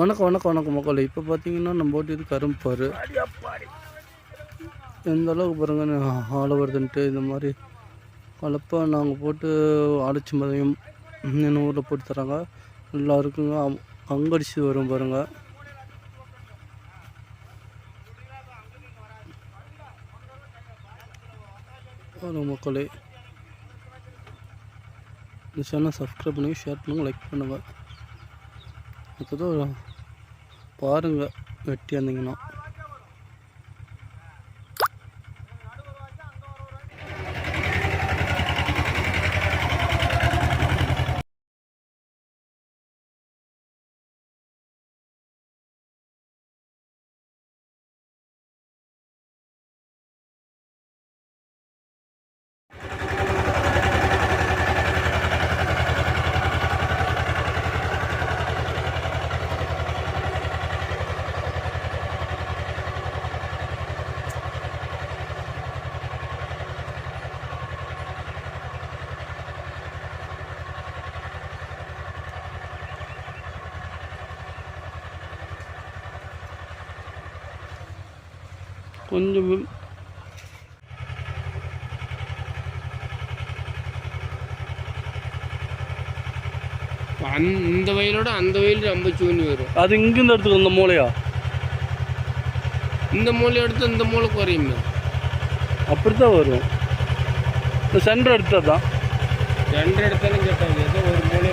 வணக்கம் வணக்கம் வணக்கம் மக்கள். இப்போ பார்த்தீங்கன்னா நம்ம ஓட்டியது கரும்பார் எந்த அளவுக்கு பாருங்க ஆளை வருதுன்ட்டு இந்த மாதிரி கலப்பை நாங்கள் போட்டு அடைச்சி மதியம் இன்னும் ஊரில் போட்டு தராங்க. எல்லாருக்கும் அங்கடிச்சு வரும் பாருங்க. பாருங்க மக்களே. இந்த சேனல் சப்ஸ்கிரைப் பண்ணி ஷேர் பண்ணுங்கள் லைக் பண்ணுங்கள் பண்ணுங்க இப்போதான் பாருங்கள் வெட்டி வந்தீங்கன்னா கொஞ்சம் அந் இந்த வயலோட அந்த வயல் ரொம்ப சூனி வரும். அது இங்கிருந்து எடுத்துக்கோ இந்த மூளையா இந்த மூளை எடுத்து இந்த மூளை குறையுமே அப்படி தான் வரும். இந்த சென்டர் எடுத்தது தான் ரெண்டு இடத்தாலும் கேட்டாங்க ஏதோ ஒரு மூளை